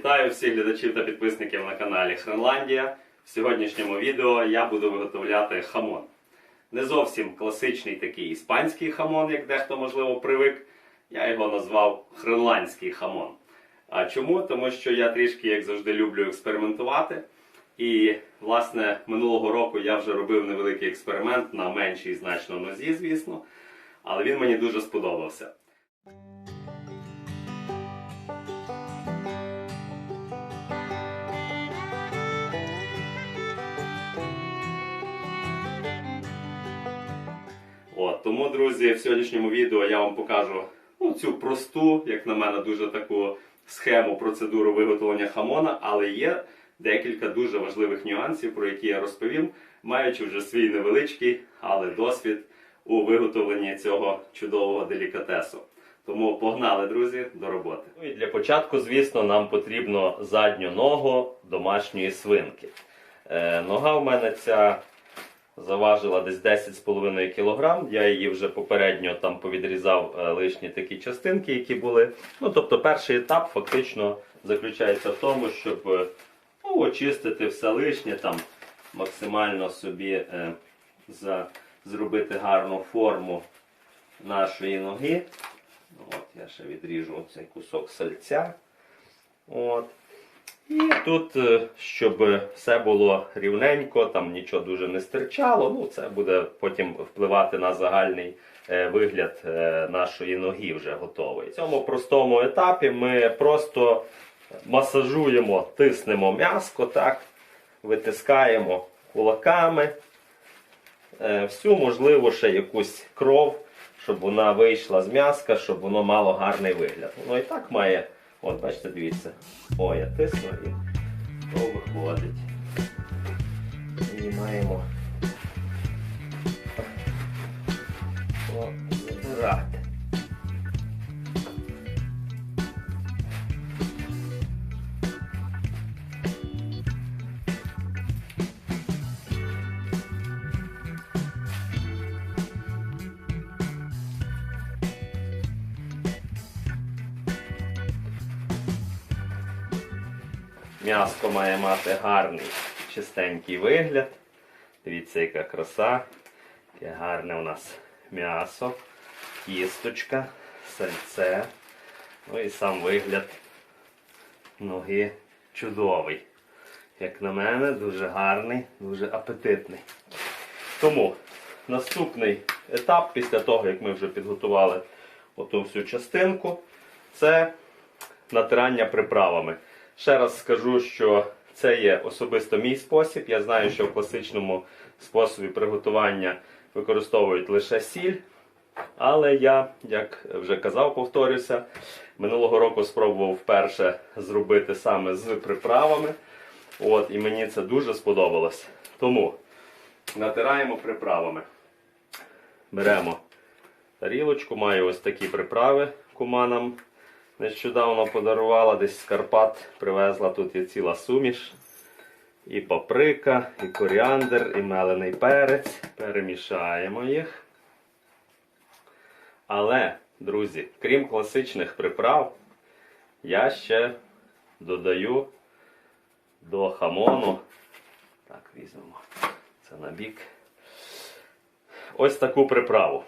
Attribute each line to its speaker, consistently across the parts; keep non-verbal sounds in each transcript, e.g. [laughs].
Speaker 1: Вітаю всіх глядачів та підписників на каналі Хренландія. В сьогоднішньому відео я буду виготовляти хамон. Не зовсім класичний такий іспанський хамон, як дехто можливо привик. Я його назвав хренландський хамон. А чому? Тому що я трішки, як завжди, люблю експериментувати. І, власне, минулого року я вже робив невеликий експеримент на меншій значно нозі, звісно. Але він мені дуже сподобався. Тому, друзі, в сьогоднішньому відео я вам покажу ну, цю просту, як на мене, дуже таку схему, процедуру виготовлення хамона, але є декілька дуже важливих нюансів, про які я розповім, маючи вже свій невеличкий, але досвід у виготовленні цього чудового делікатесу. Тому погнали, друзі, до роботи. Ну і для початку, звісно, нам потрібно задню ногу домашньої свинки. Е, нога в мене ця заважила десь 10,5 кг. Я її вже попередньо там повідрізав е, лишні такі частинки, які були. Ну, тобто, перший етап фактично заключається в тому, щоб е, ну, очистити все лишнє, там максимально собі е, за, зробити гарну форму нашої ноги. От, я ще відріжу цей кусок сальця. От. І тут, е, щоб все було рівненько, там нічого дуже не стирчало, ну це буде потім впливати на загальний е, вигляд е, нашої ноги вже готовий. В цьому простому етапі ми просто масажуємо, тиснемо м'яско, так, витискаємо кулаками. Всю, можливо, ще якусь кров, щоб вона вийшла з м'яска, щоб воно мало гарний вигляд. Воно і так має. От, бачите, дивіться. О, я тисну і то виходить. Знімаємо. маємо О, забирати. М'яско має мати гарний чистенький вигляд. Дивіться, яка краса. Яке гарне у нас м'ясо, кісточка, сальце. Ну і сам вигляд ноги чудовий. Як на мене, дуже гарний, дуже апетитний. Тому наступний етап, після того, як ми вже підготували оту всю частинку, це натирання приправами. Ще раз скажу, що це є особисто мій спосіб. Я знаю, що в класичному способі приготування використовують лише сіль. Але я, як вже казав, повторюся, минулого року спробував вперше зробити саме з приправами. От, і мені це дуже сподобалось. Тому натираємо приправами. Беремо тарілочку, маю ось такі приправи, кума нам нещодавно подарувала десь з Карпат, привезла тут є ціла суміш. І паприка, і коріандр, і мелений перець. Перемішаємо їх. Але, друзі, крім класичних приправ, я ще додаю до хамону. Так, візьмемо це на бік. Ось таку приправу.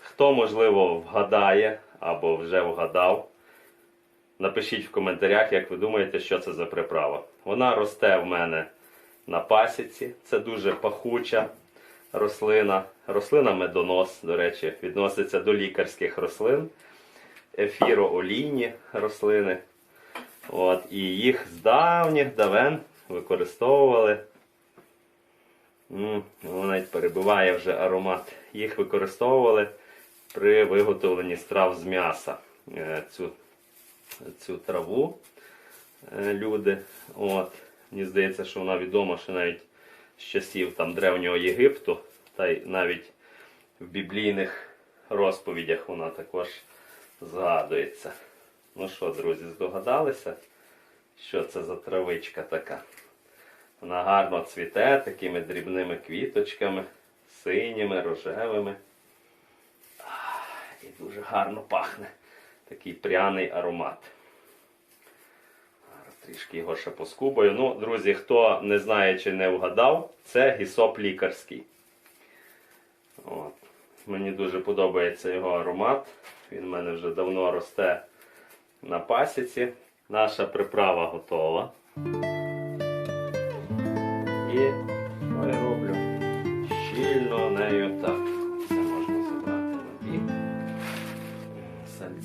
Speaker 1: Хто, можливо, вгадає або вже вгадав, напишіть в коментарях, як ви думаєте, що це за приправа. Вона росте в мене на пасіці. Це дуже пахуча рослина. Рослина медонос, до речі, відноситься до лікарських рослин, ефіроолійні рослини. От, І їх з давніх давен використовували. М, навіть перебиває вже аромат. Їх використовували при виготовленні страв з м'яса. Е, Цю, цю траву е, люди. От. Мені здається, що вона відома ще навіть з часів там, Древнього Єгипту, та й навіть в біблійних розповідях вона також згадується. Ну що, друзі, здогадалися, що це за травичка така? Вона гарно цвіте такими дрібними квіточками, синіми, рожевими. І дуже гарно пахне. Такий пряний аромат. Трішки його ще поскубаю. Ну, друзі, хто не знає чи не вгадав, це гісоп лікарський. От. Мені дуже подобається його аромат. Він в мене вже давно росте на пасіці. Наша приправа готова.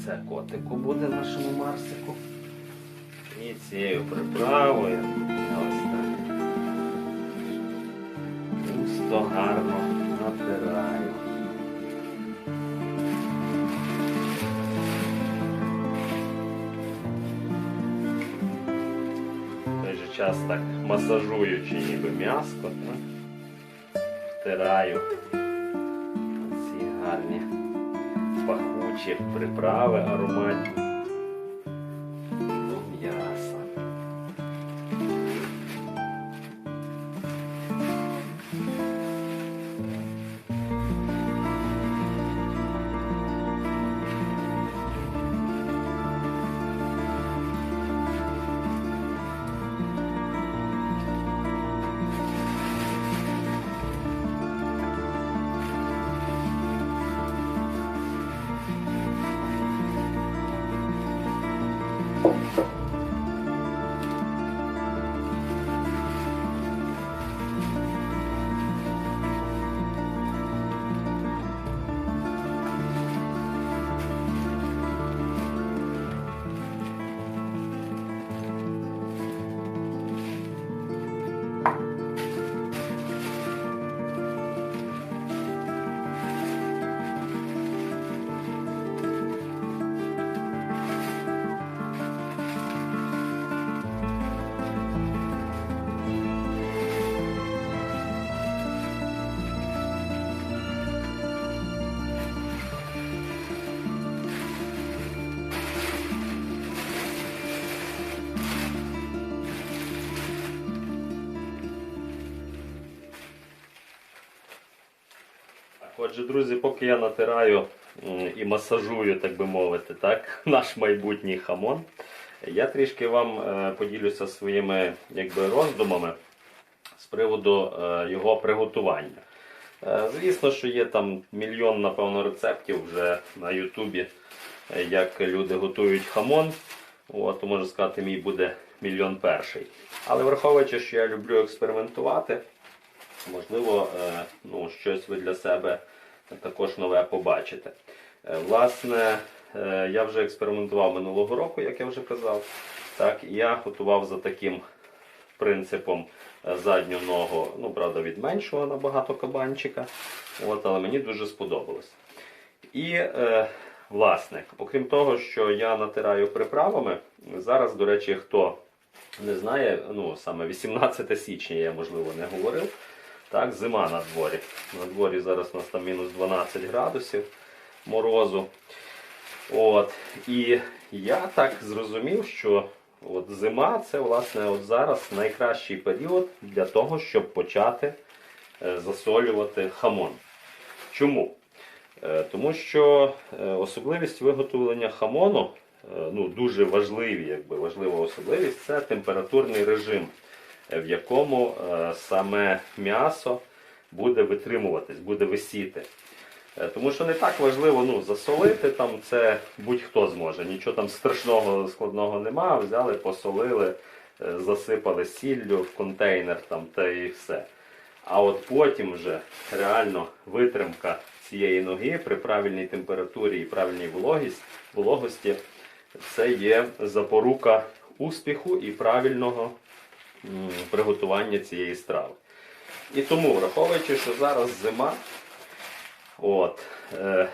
Speaker 1: Сальце котику буде нашому Марсику. І цією приправою ось так. Густо гарно натираю. В той же час так масажуючи ніби м'яско, так? втираю пахучі приправи ароматні Отже, друзі, поки я натираю і масажую, так би мовити, так, [laughs] наш майбутній хамон, я трішки вам е, поділюся своїми якби, роздумами з приводу е, його приготування. Е, Звісно, що є там мільйон, напевно, рецептів вже на Ютубі, як люди готують хамон. От, можу сказати, мій буде мільйон перший. Але враховуючи, що я люблю експериментувати, можливо, е, ну, щось ви для себе також нове побачите. Е, Власне, е, я вже експериментував минулого року, як я вже казав. Так, я готував за таким принципом задню ногу, ну, правда, від меншого набагато кабанчика. От, але мені дуже сподобалось. І, е, власне, окрім того, що я натираю приправами, зараз, до речі, хто не знає, ну, саме 18 січня я, можливо, не говорив. Так, зима на дворі. На дворі зараз у нас там мінус 12 градусів морозу. От. І я так зрозумів, що от зима це власне от зараз найкращий період для того, щоб почати е, засолювати хамон. Чому? Е, Тому що е, особливість виготовлення хамону, ну дуже важливі, якби важлива особливість, це температурний режим, в якому е, саме м'ясо буде витримуватись, буде висіти. Е, Тому що не так важливо ну, засолити, там це будь-хто зможе. Нічого там страшного складного нема. Взяли, посолили, е, засипали сіллю в контейнер там, та і все. А от потім вже реально витримка цієї ноги при правильній температурі і правильній вологості це є запорука успіху і правильного приготування цієї страви. І тому, враховуючи, що зараз зима, от, е,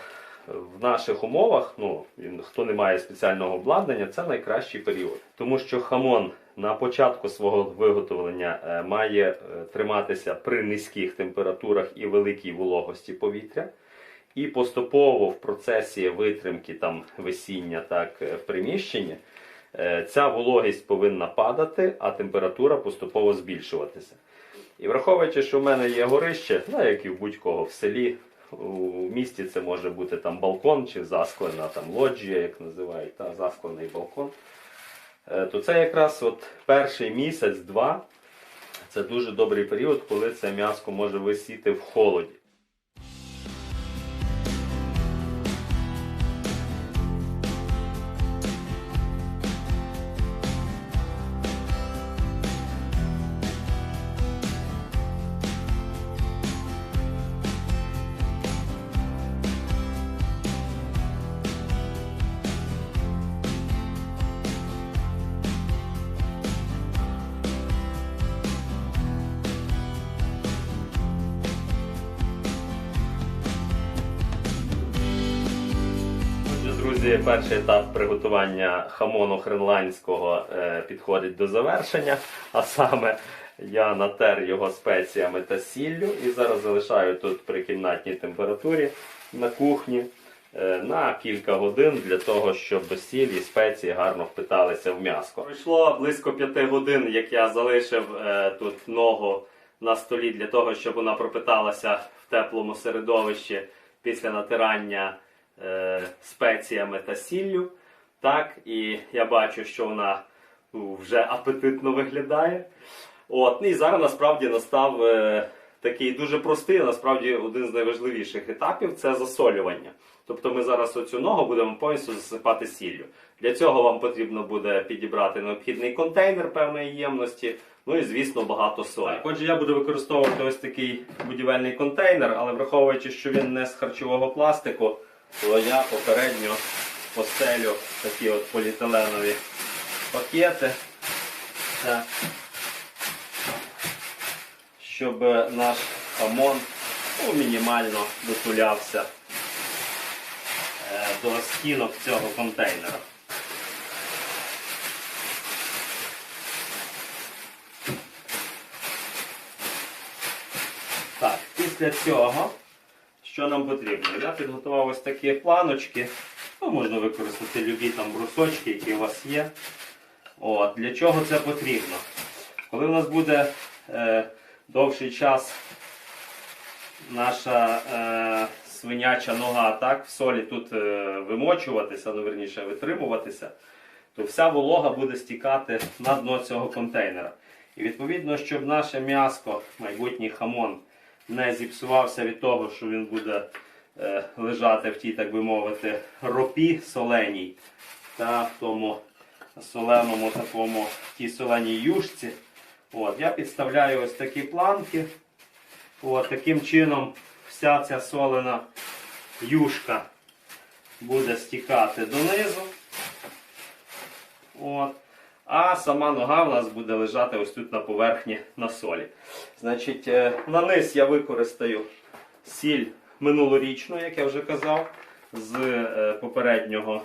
Speaker 1: в наших умовах, ну, хто не має спеціального обладнання, це найкращий період. Тому що хамон на початку свого виготовлення е, має е, триматися при низьких температурах і великій вологості повітря. І поступово в процесі витримки там висіння так, е, в приміщенні ця вологість повинна падати, а температура поступово збільшуватися. І враховуючи, що в мене є горище, ну, як і в будь-кого в селі, у місті це може бути там балкон чи засклена там лоджія, як називають, та, засклений балкон. е, то це якраз от перший місяць-два. Це дуже добрий період, коли це м'яско може висіти в холоді. Друзі, перший етап приготування хамону хренландського е, підходить до завершення. А саме я натер його спеціями та сіллю і зараз залишаю тут при кімнатній температурі на кухні е, на кілька годин для того, щоб сіль і спеції гарно впиталися в м'яско. Пройшло близько п'яти годин, як я залишив е, тут ногу на столі для того, щоб вона пропиталася в теплому середовищі після натирання е, спеціями та сіллю. Так, і я бачу, що вона ну, вже апетитно виглядає. От, ну і зараз насправді настав е, такий дуже простий, насправді один з найважливіших етапів це засолювання. Тобто ми зараз оцю ногу будемо повністю засипати сіллю. Для цього вам потрібно буде підібрати необхідний контейнер певної ємності, ну і звісно багато солі. Отже, я буду використовувати ось такий будівельний контейнер, але враховуючи, що він не з харчового пластику, то я попередньо постелю такі от поліетиленові пакети. Щоб наш хамон ну, мінімально дотулявся е, до стінок цього контейнера. Так, після цього, що нам потрібно? Я підготував ось такі планочки. Ну, можна використати любі там брусочки, які у вас є. От, для чого це потрібно? Коли у нас буде е, довший час наша е, свиняча нога так, в солі тут е, вимочуватися, ну верніше витримуватися, то вся волога буде стікати на дно цього контейнера. І відповідно, щоб наше м'яско, майбутній хамон, не зіпсувався від того, що він буде е, лежати в тій, так би мовити, ропі соленій та в тому соленому такому, тій соленій юшці. От, я підставляю ось такі планки. От, таким чином вся ця солена юшка буде стікати донизу. От. А сама нога в нас буде лежати ось тут на поверхні на солі. Значить, е, на низ я використаю сіль минулорічну, як я вже казав, з е, попереднього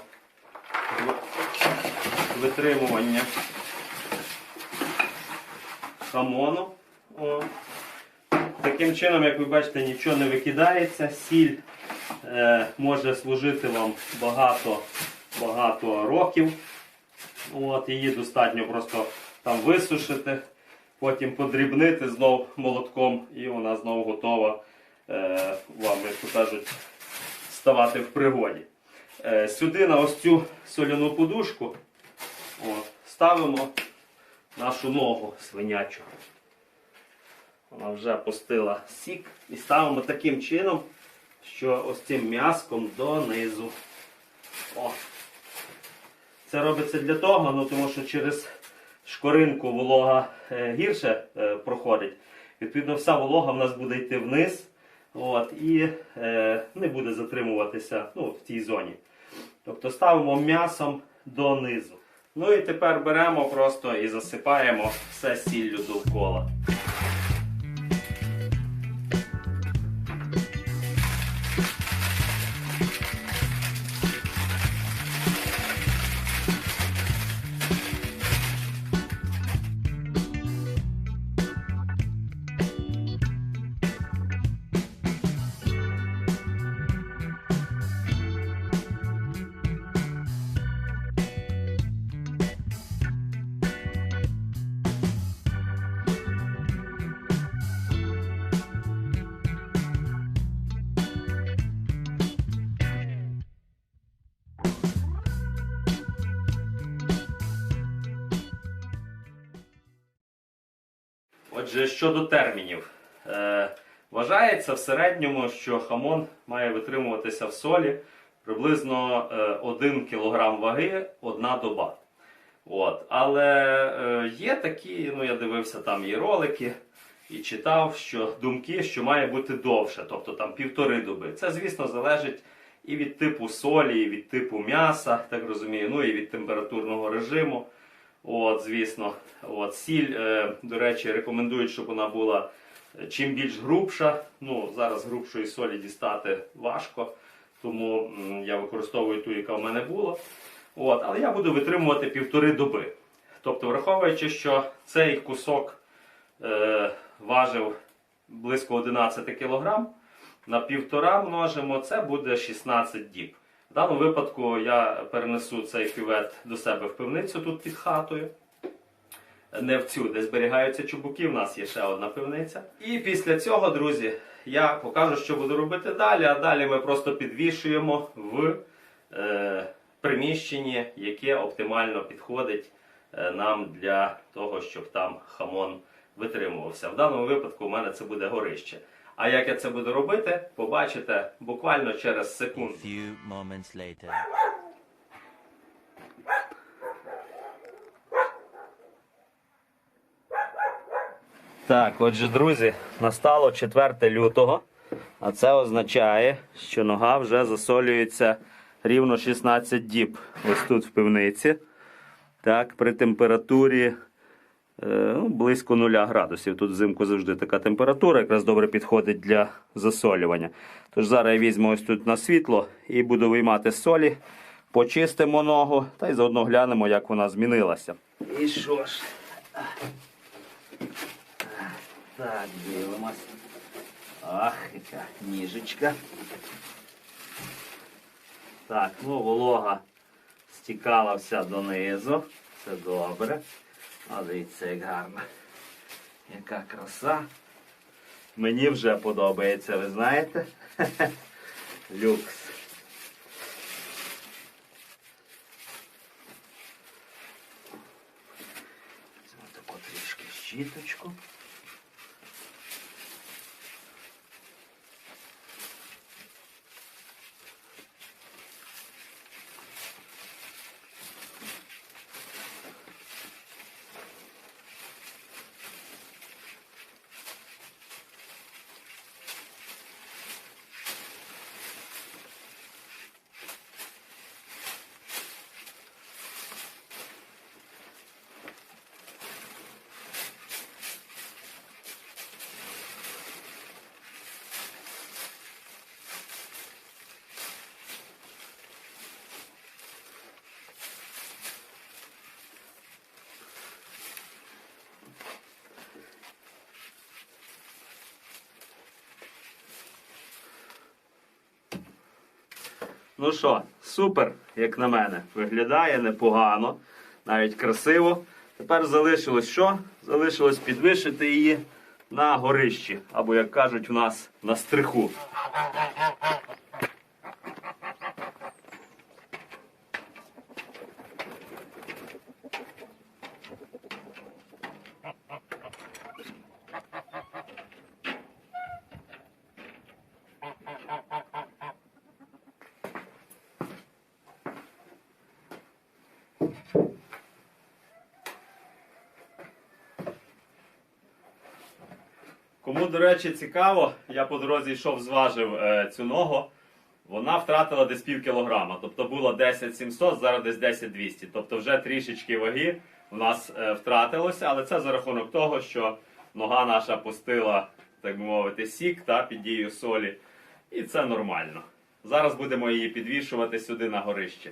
Speaker 1: витримування хамону. О. Таким чином, як ви бачите, нічого не викидається. Сіль е, може служити вам багато, багато років. От, Її достатньо просто там висушити, потім подрібнити знов молотком, і вона знову готова е, вам, як то кажуть, ставати в пригоді. Е, сюди на ось цю соляну подушку от, ставимо нашу ногу свинячу. Вона вже пустила сік. І ставимо таким чином, що ось цим м'яском донизу. О. Це робиться для того, ну, тому що через шкоринку волога е, гірше е, проходить. Відповідно, вся волога в нас буде йти вниз от, і е, не буде затримуватися ну, в цій зоні. Тобто ставимо м'ясом донизу. Ну і тепер беремо просто і засипаємо все сіллю довкола. Отже, щодо термінів. Е, вважається в середньому, що хамон має витримуватися в солі приблизно е, 1 кг ваги одна доба. От. Але е, є такі, ну я дивився там і ролики, і читав, що думки, що має бути довше, тобто там півтори доби. Це, звісно, залежить і від типу солі, і від типу м'яса, так розумію, ну і від температурного режиму. От, звісно, от, сіль, е, до речі, рекомендують, щоб вона була е, чим більш грубша. Ну, зараз грубшої солі дістати важко, тому я використовую ту, яка в мене була. От, але я буду витримувати півтори доби. Тобто, враховуючи, що цей кусок е, важив близько 11 кг, на півтора множимо, це буде 16 діб. В даному випадку я перенесу цей кювет до себе в пивницю тут під хатою. Не в цю, де зберігаються чубуки, в нас є ще одна пивниця. І після цього, друзі, я покажу, що буду робити далі. А далі ми просто підвішуємо в е, приміщенні, яке оптимально підходить е, нам для того, щоб там хамон витримувався. В даному випадку у мене це буде горище. А як я це буду робити, побачите буквально через секунду. Так, отже, друзі, настало 4 лютого, а це означає, що нога вже засолюється рівно 16 діб. Ось тут в пивниці. Так, при температурі ну, близько 0 градусів. Тут взимку завжди така температура, якраз добре підходить для засолювання. Тож зараз я візьму ось тут на світло і буду виймати солі, почистимо ногу та й заодно глянемо, як вона змінилася. І що ж? Так, дивимось. Ах, яка ніжечка. Так, ну волога стікала вся донизу. Це добре. А дивіться, як гарно. Яка краса. Мені вже подобається, ви знаєте? [laughs] Люкс. Візьмемо таку трішки щіточку. Ну що, супер, як на мене. Виглядає непогано, навіть красиво. Тепер залишилось що? Залишилось підвищити її на горищі, або, як кажуть, у нас на стриху. Кому, до речі, цікаво, я по дорозі йшов, зважив е, цю ногу. Вона втратила десь пів кілограма. Тобто було 10 700, зараз десь 10 200. Тобто вже трішечки ваги у нас е, втратилося, але це за рахунок того, що нога наша пустила, так би мовити, сік та, під дією солі. І це нормально. Зараз будемо її підвішувати сюди на горище.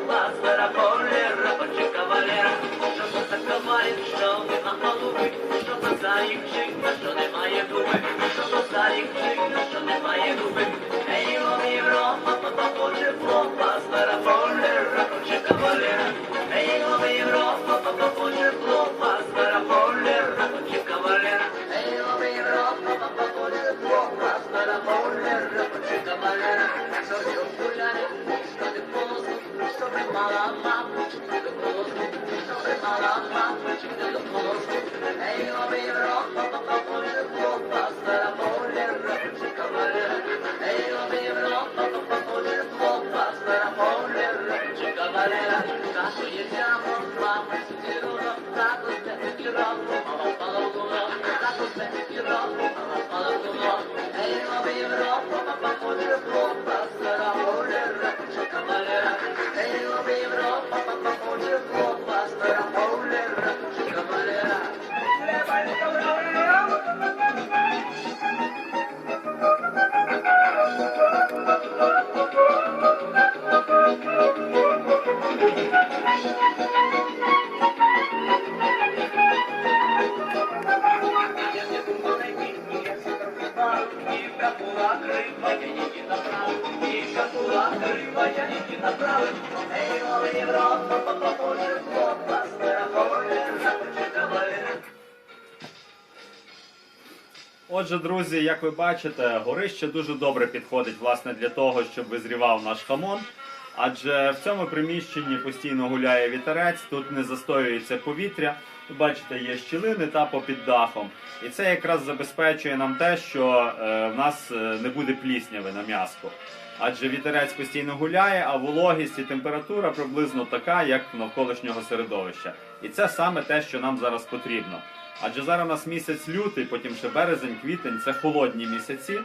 Speaker 2: Ей, о, Європа, о, Європа, стара о, Європа. Ей,
Speaker 1: Отже, друзі, як ви бачите, горище дуже добре підходить власне для того, щоб визрівав наш хамон. Адже в цьому приміщенні постійно гуляє вітерець, тут не застоюється повітря. Бачите, є щілини та попід дахом. І це якраз забезпечує нам те, що е, в нас е, не буде плісняви на м'яску. Адже вітерець постійно гуляє, а вологість і температура приблизно така, як навколишнього середовища. І це саме те, що нам зараз потрібно. Адже зараз у нас місяць лютий, потім ще березень, квітень це холодні місяці.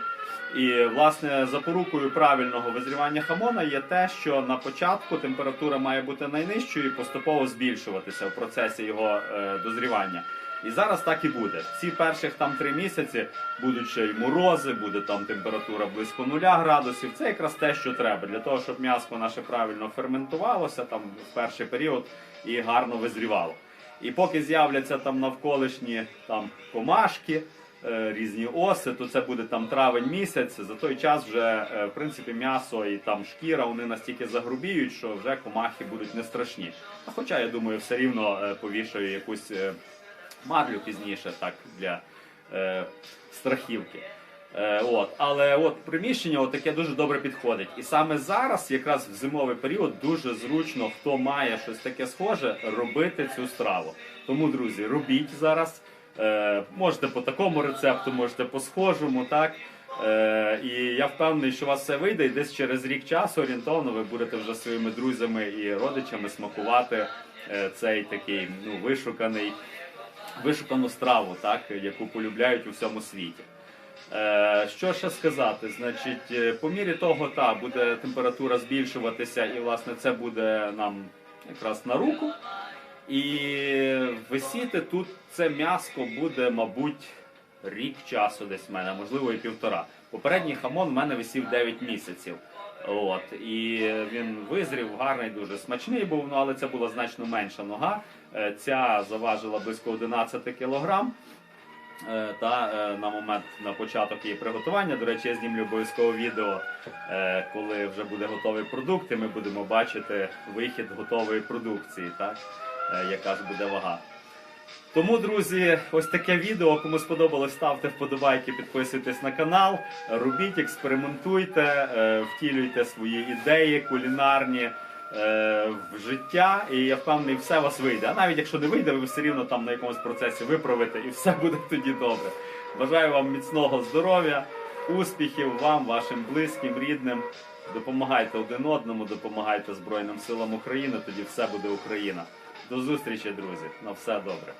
Speaker 1: І власне запорукою правильного визрівання хамона є те, що на початку температура має бути найнижчою і поступово збільшуватися в процесі його е, дозрівання. І зараз так і буде. Ці перших там три місяці будуть ще й морози, буде там температура близько нуля градусів. Це якраз те, що треба для того, щоб м'ясо наше правильно ферментувалося там в перший період і гарно визрівало. І поки з'являться там навколишні там комашки, різні оси, то це буде там травень місяць. За той час вже е, в принципі м'ясо і там шкіра вони настільки загрубіють, що вже комахи будуть не страшні. Хоча я думаю, все рівно е, повішаю якусь е, марлю пізніше, так для е, страхівки. Е, от, але от приміщення таке дуже добре підходить. І саме зараз, якраз в зимовий період, дуже зручно, хто має щось таке схоже, робити цю страву. Тому, друзі, робіть зараз. Е, можете по такому рецепту, можете по схожому, так. Е, і я впевнений, що у вас все вийде, і десь через рік часу орієнтовно ви будете вже своїми друзями і родичами смакувати е, цей такий ну, вишуканий, вишукану страву, так, яку полюбляють у всьому світі. Е, що ще сказати? Значить, е, по мірі того, та буде температура збільшуватися, і власне це буде нам якраз на руку. І висіти тут це м'яско буде, мабуть, рік часу десь в мене, можливо, і півтора. Попередній хамон в мене висів 9 місяців. От, і він визрів, гарний, дуже смачний був, ну але це була значно менша нога. Е, Ця заважила близько 11 кілограм. Е, Та е, на момент на початок її приготування. До речі, я знімлю обов'язково відео, коли вже буде готовий продукт, і ми будемо бачити вихід готової продукції, так? Е, яка ж буде вага. Тому, друзі, ось таке відео. Кому сподобалось, ставте вподобайки, підписуйтесь на канал, робіть, експериментуйте, е, втілюйте свої ідеї кулінарні е, в життя, і я впевнений, все у вас вийде. А навіть якщо не вийде, ви все рівно там на якомусь процесі виправите, і все буде тоді добре. Бажаю вам міцного здоров'я, успіхів вам, вашим близьким, рідним. Допомагайте один одному, допомагайте Збройним силам України, тоді все буде Україна. До зустрічі, друзі. На все добре.